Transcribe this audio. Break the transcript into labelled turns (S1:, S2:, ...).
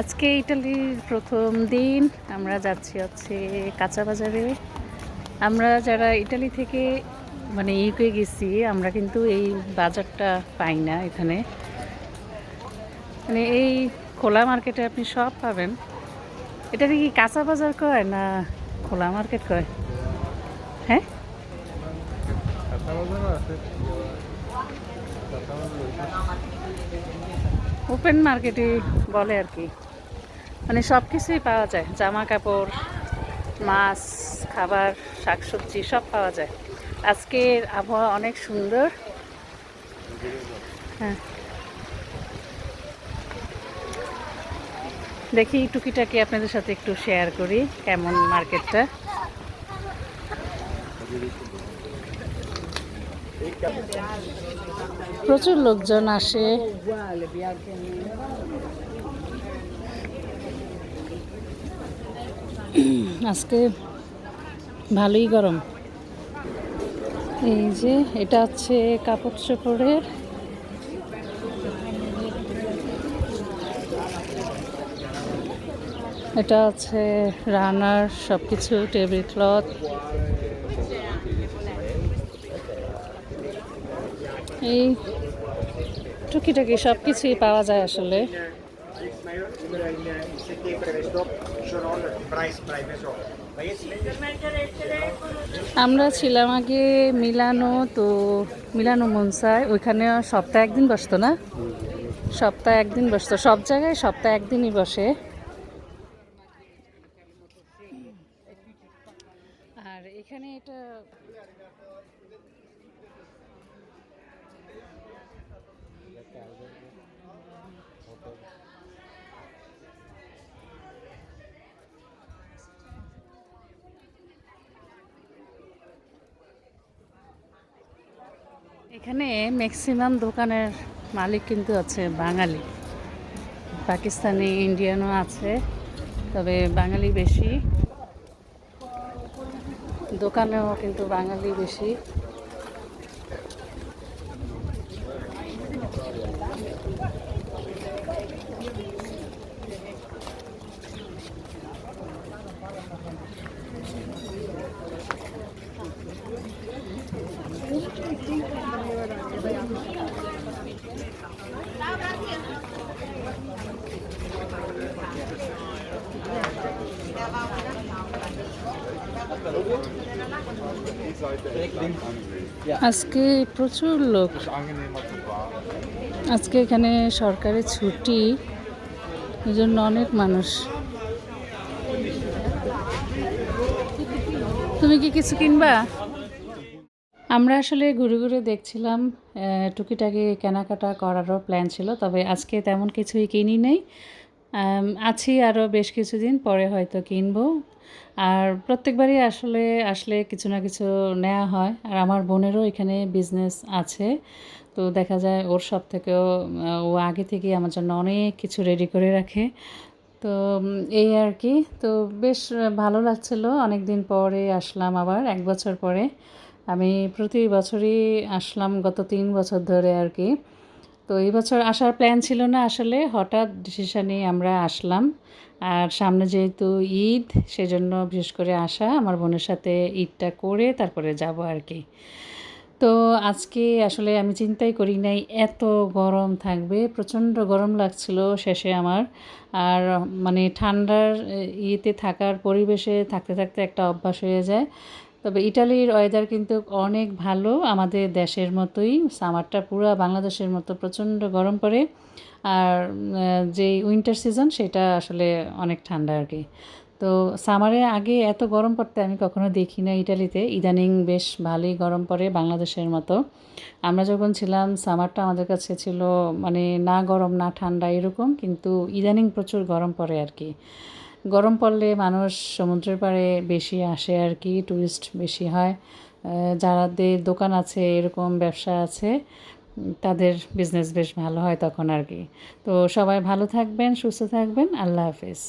S1: আজকে ইটালির প্রথম দিন। আমরা যাচ্ছি হচ্ছে কাঁচা বাজারে। আমরা যারা ইটালি থেকে মানে ইউকে গেছি আমরা কিন্তু এই বাজারটা পাই না এখানে। মানে এই খোলা মার্কেটে আপনি সব পাবেন। এটা কি কাঁচা বাজার কয় না খোলা মার্কেট কয়? হ্যাঁ? ওপেন মার্কেটে বলে আর কি। মানে সব কিছুই পাওয়া যায়। জামা কাপড় মাছ, খাবার, শাকসবজি সব পাওয়া যায়। আজকের আবহাওয়া অনেক সুন্দর। হ্যাঁ। দেখি টুকিটাকি আপনাদের সাথে একটু শেয়ার করি কেমন মার্কেটটা। প্রচুর লোকজন আসে। আজকে ভালোই গরম। এই যে এটা হচ্ছে কাপড় চোপড়ের এটা আছে রানার সব কিছু টেবিল ক্লথ। এই টুকিটাকি সব কিছুই পাওয়া যায় আসলে। আমরা ছিলাম আগে মিলানো, তো মিলানো মনসায় ওইখানে সপ্তাহে একদিন বসতো না? সপ্তাহে একদিন বসতো, সব জায়গায় সপ্তাহে একদিনই বসে। আর এখানে এটা এখানে ম্যাক্সিমাম দোকানের মালিক কিন্তু আছে বাঙালি। পাকিস্তানি, ইন্ডিয়ানও আছে, তবে বাঙালি বেশি। দোকানেও কিন্তু বাঙালি বেশি। আজকে প্রচুর লোক. আজকে এখানে সরকারি ছুটি এই জন্য অনেক মানুষ। তুমি কি কিছু কিনবা? আমরা আসলে ঘুরে ঘুরে দেখছিলাম টুকিটাকি কেনাকাটা করারও প্ল্যান ছিল, তবে আজকে তেমন কিছুই কিনি নেই। আছি আরও বেশ কিছুদিন, পরে হয়তো কিনবো। আর প্রত্যেকবারই আসলে আসলে কিছু না কিছু নেওয়া হয়। আর আমার বোনেরও এখানে বিজনেস আছে। তো দেখা যায় ওর সব থেকেও ও আগে থেকেই আমার জন্য অনেক কিছু রেডি করে রাখে। তো এই আর কি। তো বেশ ভালো লাগছিল। অনেক দিন পরে আসলাম আবার, এক বছর পরে। আমি প্রতি বছরই আসলাম গত তিন বছর ধরে আর কি। তো এই বছর আসার প্ল্যান ছিল না আসলে। হঠাৎ ডিসিশানে আমরা আসলাম। আর সামনে যেহেতু ঈদ, সেজন্য বিশেষ করে আসা, আমার বোনের সাথে ঈদটা করে তারপরে যাব আর কি তো আজকে আসলে আমি চিন্তাই করি নাই, এত গরম থাকবে, প্রচণ্ড গরম লাগছিল শেষে আমার। আর মানে ঠান্ডার ইয়েতে থাকার পরিবেশে থাকতে থাকতে একটা অভ্যাস হয়ে যায়। তবে ইটালির ওয়েদার কিন্তু অনেক ভালো। আমাদের দেশের মতোই সামারটা পুরো বাংলাদেশের মতো প্রচণ্ড গরম পড়ে। আর যে উইন্টার সিজন সেটা আসলে অনেক ঠান্ডা আর কি। তো সামারে আগে এত গরম পড়তে আমি কখনো দেখি না ইটালিতে। ইদানিং বেশ ভালোই গরম পড়ে বাংলাদেশের মতো। আমরা যখন ছিলাম সামারটা আমাদের কাছে ছিল মানে না গরম, না ঠান্ডা এরকম, কিন্তু ইদানিং প্রচুর গরম পড়ে আর কি। গরম পড়লে মানুষ সমুদ্রের পাড়ে বেশি আসে আর কি ট্যুরিস্ট বেশি হয়। যাদের দোকান আছে, এরকম ব্যবসা আছে, তাদের বিজনেস বেশ ভালো হয় তখন আর কি। তো সবাই ভালো থাকবেন, সুস্থ থাকবেন, আল্লাহ হাফেজ।